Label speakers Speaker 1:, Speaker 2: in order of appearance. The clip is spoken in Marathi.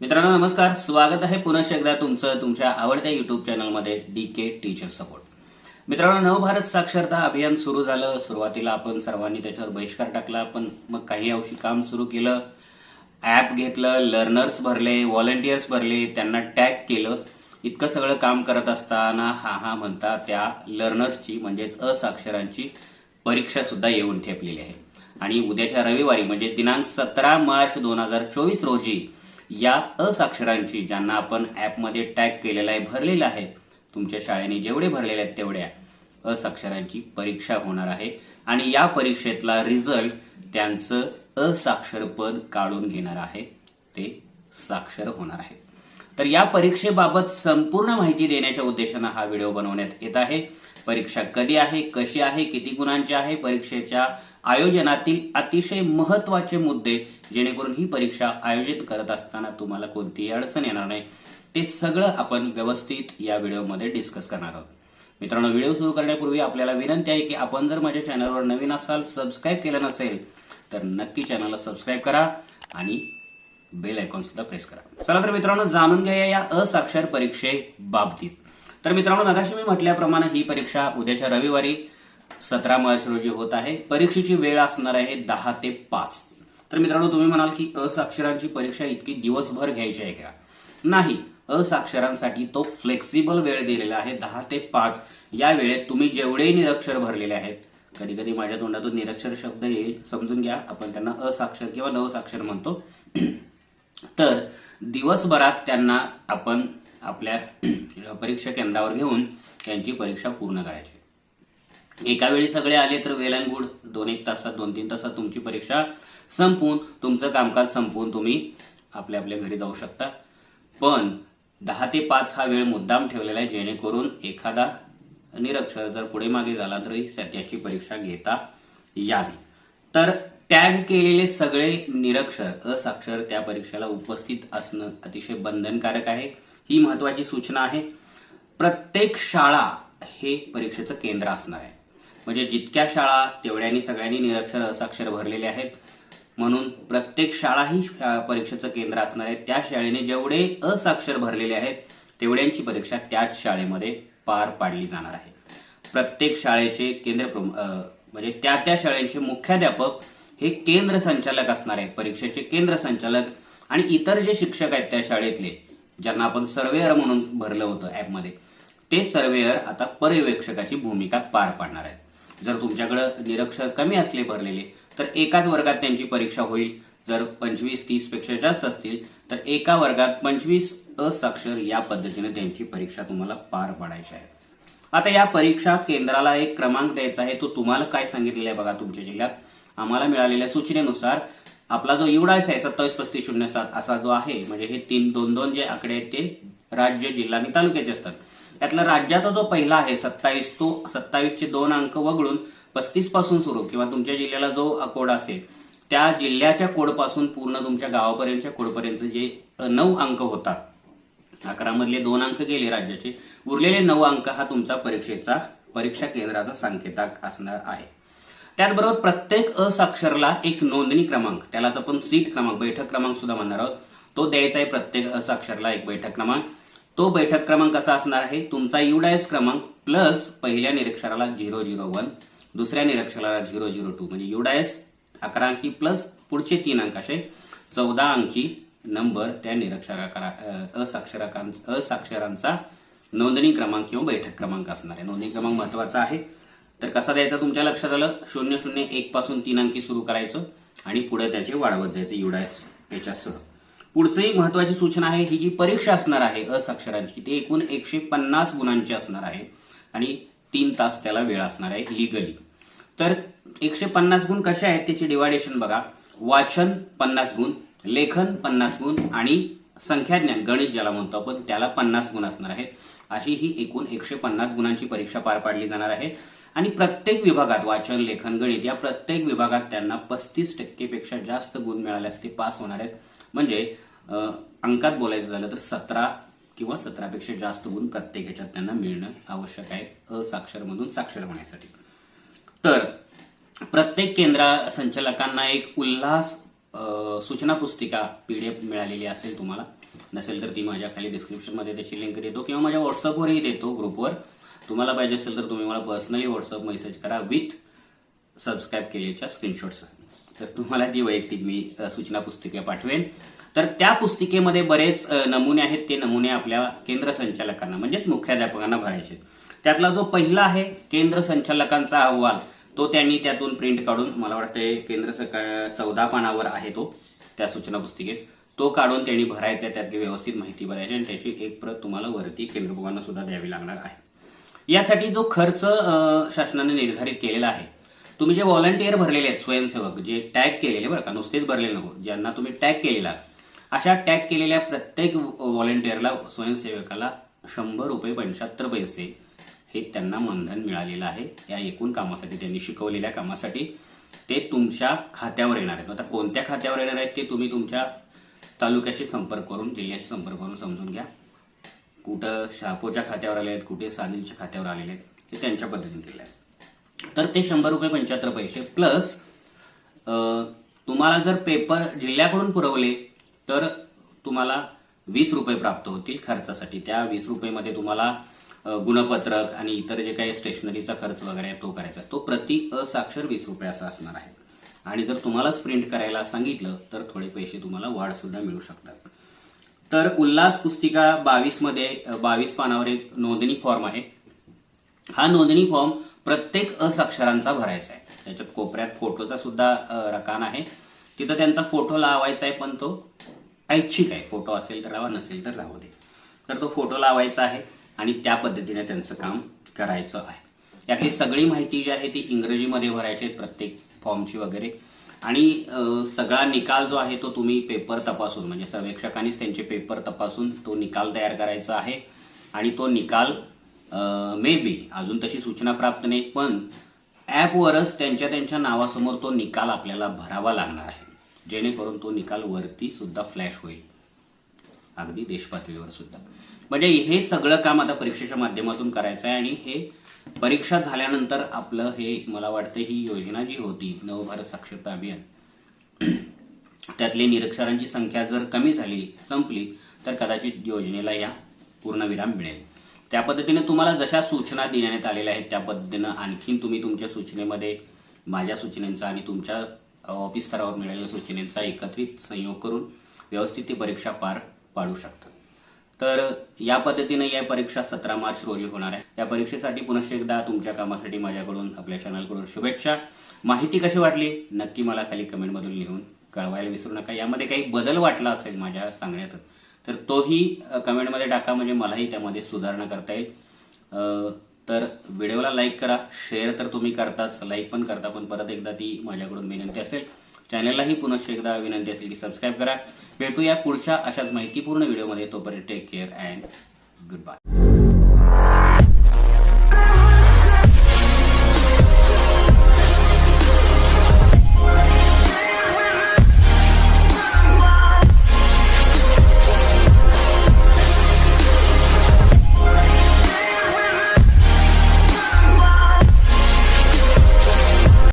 Speaker 1: मित्रांनो नमस्कार. स्वागत आहे पुन्हा एकदा तुमचं तुमच्या आवडत्या युट्यूब चॅनलमध्ये डी के टीचर सपोर्ट मित्रांनो नवभारत साक्षरता अभियान सुरू झालं. सुरुवातीला आपण सर्वांनी त्याच्यावर बहिष्कार टाकला पण मग काही अंशी काम सुरू केलं. ऍप घेतलं लर्नर्स भरले व्हॉलेंटियर्स भरले त्यांना टॅग केलं. इतकं सगळं काम करत असताना हा हा म्हणता त्या लर्नर्सची म्हणजेच असाक्षरांची परीक्षा सुद्धा येऊन ठेपलेली आहे. आणि उद्याच्या रविवारी म्हणजे दिनांक सतरा मार्च दोन हजार चोवीस रोजी या असाक्षरांची ज्यांना आपण ॲपमध्ये टॅग केलेला आहे भरलेला आहे तुमच्या शाळेने जेवढे भरलेले आहेत तेवढ्या असाक्षरांची परीक्षा होणार आहे. आणि या परीक्षेतला रिझल्ट त्यांचं असाक्षर पद काढून घेणार आहे. ते साक्षर होणार आहे तर या परीक्षेबाबत संपूर्ण माहिती देण्याच्या उद्देशानं हा व्हिडिओ बनवण्यात येत आहे. परीक्षा कधी आहे कशी आहे किती गुणांची आहे परीक्षेच्या आयोजनातील अतिशय महत्त्वाचे मुद्दे जेणेकरून ही परीक्षा आयोजित करत असताना तुम्हाला कोणतीही अडचण येणार नाही. ते सगळं आपण व्यवस्थित या व्हिडिओमध्ये डिस्कस करणार आहोत. मित्रांनो व्हिडिओ सुरू करण्यापूर्वी आपल्याला विनंती आहे की आपण जर माझ्या चॅनलवर नवीन असाल सबस्क्राईब केलं नसेल तर नक्की चॅनलला सबस्क्राईब करा आणि बेल आयकॉन सुद्धा प्रेस करा. चला तर मित्रांनो जाणून घ्या या असाक्षर परीक्षे बाबतीत. तर मित्रांनो नगाशी मी म्हटल्याप्रमाणे ही परीक्षा उद्याच्या रविवारी सतरा मार्च रोजी होत आहे. परीक्षेची वेळ असणार आहे दहा ते पाच. तर मित्रांनो तुम्ही म्हणाल की असाक्षरांची परीक्षा इतकी दिवसभर घ्यायची आहे का? नाही. असाक्षरांसाठी तो फ्लेक्सिबल वेळ दिलेला आहे दहा ते पाच. या वेळेत तुम्ही जेवढे निरक्षर भरलेले आहेत कधी कधी माझ्या तोंडातून निरक्षर शब्द येईल समजून घ्या. आपण त्यांना असाक्षर किंवा नवसाक्षर म्हणतो. तर दिवसभरात त्यांना आपण आपल्या परीक्षा केंद्रावर घेऊन त्यांची परीक्षा पूर्ण करायची. एका वेळी सगळे आले तर वेल अँड गुड. दोन एक तासात दोन तीन तासात तुमची परीक्षा संपवून तुमचं कामकाज संपवून तुम्ही आपल्या आपल्या घरी जाऊ शकता. पण दहा ते पाच हा वेळ मुद्दाम ठेवलेला आहे जेणेकरून एखादा निरक्षर जर पुढे मागे झाला तरी त्याची परीक्षा घेता यावी. तर टॅग केलेले सगळे निरक्षर असाक्षर त्या परीक्षेला उपस्थित असणं अतिशय बंधनकारक आहे. ही महत्वाची सूचना आहे. प्रत्येक शाळा हे परीक्षेचं केंद्र असणार आहे. म्हणजे जितक्या शाळा तेवढ्यानी सगळ्यांनी निरक्षर असाक्षर भरलेले आहेत. म्हणून प्रत्येक शाळा ही परीक्षेचं केंद्र असणार आहे. त्या शाळेने जेवढे असाक्षर भरलेले आहेत तेवढ्यांची परीक्षा त्याच शाळेमध्ये पार पाडली जाणार आहे. प्रत्येक शाळेचे केंद्र प्रमुख म्हणजे त्या त्या शाळेचे मुख्याध्यापक हे केंद्र संचालक असणार आहेत परीक्षेचे केंद्र संचालक आणि इतर जे शिक्षक आहेत त्या शाळेतले ज्यांना आपण सर्वेअर म्हणून भरलं होतं ऍपमध्ये ते सर्वेअर आता पर्यवेक्षकाची भूमिका पार पाडणार आहेत. जर तुमच्याकडे निरक्षर कमी असले भरलेले तर एकाच वर्गात त्यांची परीक्षा होईल. जर पंचवीस तीसपेक्षा जास्त असतील तर एका वर्गात पंचवीस असाक्षर या पद्धतीने त्यांची परीक्षा तुम्हाला पार पाडायची आहे. आता या परीक्षा केंद्राला एक क्रमांक द्यायचा आहे तो तुम्हाला काय सांगितलेला आहे बघा तुमच्या जिल्ह्यात. आम्हाला मिळालेल्या सूचनेनुसार आपला जो युडायस आहे सत्तावीस पस्तीस शून्य सात असा जो आहे म्हणजे हे तीन दोन दोन जे आकडे आहेत ते राज्य जिल्हा आणि तालुक्याचे असतात. यातला राज्याचा जो पहिला आहे सत्तावीस तो सत्तावीसचे दोन अंक वगळून पस्तीसपासून सुरू किंवा तुमच्या जिल्ह्याला जो कोड असेल त्या जिल्ह्याच्या कोडपासून पूर्ण तुमच्या गावापर्यंतच्या कोडपर्यंत जे नऊ अंक होतात अकरा मधले दोन अंक गेले राज्याचे उरलेले नऊ अंक हा तुमचा परीक्षेचा परीक्षा केंद्राचा संकेताक असणार आहे. त्याचबरोबर प्रत्येक असाक्षरला एक नोंदणी क्रमांक त्यालाच आपण सीट क्रमांक बैठक क्रमांक सुद्धा म्हणणार आहोत. तो द्यायचा आहे प्रत्येक असाक्षरला एक बैठक क्रमांक. तो बैठक क्रमांक कसा असणार आहे? तुमचा युडायस क्रमांक प्लस पहिल्या निरीक्षराला झिरो झिरो वन दुसऱ्या निरीक्षराला झिरो झिरो टू. म्हणजे युडायस अकरा अंकी प्लस पुढचे तीन अंक असे. चौदा अंकी नंबर त्या निरक्षरा असाक्षराकां असाक्षरांचा नोंदणी क्रमांक किंवा बैठक क्रमांक असणार आहे. नोंदणी क्रमांक महत्त्वाचा आहे. तर कसा द्यायचा तुमच्या लक्षात आलं? शून्य शून्य एक पासून तीन अंकी सुरू करायचं आणि पुढे त्याचे वाढवत जायचं युडायस याच्यासह पुढचंही महत्वाची सूचना आहे ही जी परीक्षा असणार आहे असाक्षरांची ती एकूण एकशे पन्नास गुणांची असणार आहे आणि तीन तास त्याला वेळ असणार आहे लिगली तर एकशे पन्नास गुण कसे आहेत त्याचे डिवायडेशन बघा. वाचन पन्नास गुण लेखन पन्नास गुण आणि संख्याज्ञान गणित ज्याला म्हणतो आपण त्याला पन्नास गुण असणार आहेत. अशी ही एकूण एकशे पन्नास गुणांची परीक्षा पार पाडली जाणार आहे. आणि प्रत्येक विभागात वाचन लेखन गणित या प्रत्येक विभागात त्यांना पस्तीस टक्केपेक्षा जास्त गुण मिळाल्यास ते पास होणार आहेत. म्हणजे अंकात बोलायचं झालं तर सतरा किंवा सतरापेक्षा जास्त गुण प्रत्येक ह्याच्यात त्यांना मिळणं आवश्यक आहे असाक्षरमधून साक्षर होण्यासाठी. तर प्रत्येक केंद्र संचालकांना एक उल्हास सूचना पुस्तिका पीडीएफ मिळालेली असेल तुम्हाला. नसेल तर ती माझ्या खाली डिस्क्रिप्शनमध्ये त्याची लिंक देतो किंवा माझ्या व्हॉट्सअपवरही देतो ग्रुपवर तुम्हाला पाहिजे असेल तर तुम्ही मला पर्सनली व्हॉट्सअप मेसेज करा विथ सबस्क्राईब केलेल्या स्क्रीनशॉट्स तर तुम्हाला ती वैयक्तिक मी सूचना पुस्तिके पाठवेन. तर त्या पुस्तिकेमध्ये बरेच नमुने आहेत. ते नमुने आपल्या केंद्र संचालकांना म्हणजेच मुख्याध्यापकांना भरायचे त्यातला जो पहिला आहे केंद्र संचालकांचा अहवाल तो त्यांनी त्यातून प्रिंट काढून मला वाटतं केंद्र सरकार चौदा पानावर आहे तो त्या सूचना पुस्तिकेत. तो काढून त्यांनी भरायचा आहे त्यातली व्यवस्थित माहिती भरायची आणि त्याची एक प्रत तुम्हाला वरती केंद्र सुद्धा द्यावी लागणार आहे. यासाठी जो खर्च शासनाने निर्धारित केलेला आहे तुम्ही जे व्हॉलंटियर भरलेले आहेत स्वयंसेवक जे टॅग केलेले बरं का नुसतेच भरलेले नको ज्यांना तुम्ही टॅग केलेला अशा टॅग केलेल्या प्रत्येक व्हॉलंटियरला स्वयंसेवकाला शंभर रुपये पंच्याहत्तर पैसे हे त्यांना मानधन मिळालेलं आहे या एकूण कामासाठी त्यांनी शिकवलेल्या कामासाठी ते तुमच्या खात्यावर येणार आहेत. आता कोणत्या खात्यावर येणार आहेत ते तुम्ही तुमच्या तालुक्याशी संपर्क करून जिल्ह्याशी संपर्क करून समजून घ्या. कुठं शापोच्या खात्यावर आले आहेत कुठे सानिलच्या खात्यावर आलेले आहेत ते त्यांच्या पद्धतीने केलं आहे. तर ते शंभर रुपये पंच्याहत्तर पैसे प्लस तुम्हाला जर पेपर जिल्ह्याकडून पुरवले तर तुम्हाला वीस रुपये प्राप्त होतील खर्चासाठी. त्या वीस रुपयेमध्ये तुम्हाला गुणपत्रक आणि इतर जे काही स्टेशनरीचा खर्च वगैरे आहे तो करायचा. तो प्रति असाक्षर वीस रुपये असा असणार आहे. आणि जर तुम्हालाच प्रिंट करायला सांगितलं तर थोडे पैसे तुम्हाला वाढ सुद्धा मिळू शकतात. तर उल्हास पुस्तिका बावीसमध्ये बावीस पानावर एक नोंदणी फॉर्म आहे. हा नोंदणी फॉर्म प्रत्येक असाक्षरांचा भरायचा आहे. त्याच्यात कोपऱ्यात फोटोचा सुद्धा रकान आहे. तिथं त्यांचा फोटो लावायचा आहे पण तो ऐच्छिक आहे. फोटो असेल तर लावा नसेल तर राहू दे. तर तो फोटो लावायचा आहे आणि त्या पद्धतीने त्यांचं काम करायचं आहे. यातली सगळी माहिती जी आहे ती इंग्रजीमध्ये भरायची आहे प्रत्येक फॉर्मची वगैरे. आणि सगळा निकाल जो आहे तो तुम्ही पेपर तपासून म्हणजे सर्वेक्षकांनीच त्यांचे पेपर तपासून तो निकाल तयार करायचा आहे. आणि तो निकाल मे बी अजून तशी सूचना प्राप्त नाही पण ॲपवरच त्यांच्या त्यांच्या नावासमोर तो निकाल आपल्याला भरावा लागणार आहे. जेणेकरून तो निकाल वरती सुद्धा फ्लॅश होईल. अगदी देशपातळीवर सुद्धा. म्हणजे हे सगळं काम आता परीक्षेच्या माध्यमातून करायचं आहे आणि हे परीक्षा झाल्यानंतर आपलं हे मला वाटतं ही योजना जी होती नवभारत साक्षरता अभियान त्यातली निरक्षरांची संख्या जर कमी झाली संपली तर कदाचित योजनेला या पूर्णविराम मिळेल. त्या पद्धतीने तुम्हाला जशा सूचना देण्यात आलेल्या आहेत त्या पद्धतीनं आणखीन तुम्ही तुमच्या सूचनेमध्ये माझ्या सूचनेचा आणि तुमच्या ऑफिस स्तरावर मिळालेल्या सूचनेचा एकत्रित संयोग करून व्यवस्थित ती परीक्षा पार पाडू शकता तर या पद्धतीने या परीक्षा सतरा मार्च रोजी होणार आहे. या परीक्षेसाठी पुनश्च एकदा तुमच्या कामासाठी माझ्याकडून आपल्या चॅनलकडून शुभेच्छा. माहिती कशी वाटली? नक्की मला खाली कमेंटमधून लिहून कळवायला विसरू नका. यामध्ये काही बदल वाटला असेल माझ्या सांगण्यात तर तोही कमेंटमध्ये टाका. म्हणजे मलाही त्यामध्ये सुधारणा करता येईल. तर व्हिडिओला लाईक करा. शेअर तर तुम्ही करताच. लाईक पण करता पण परत एकदा ती माझ्याकडून विनंती असेल. चॅनललाही पुनश्च एकदा विनंती असेल की सबस्क्राईब करा. भेटूया पुढच्या अशाच माहितीपूर्ण व्हिडिओमध्ये तोपर्यंत take care and good bye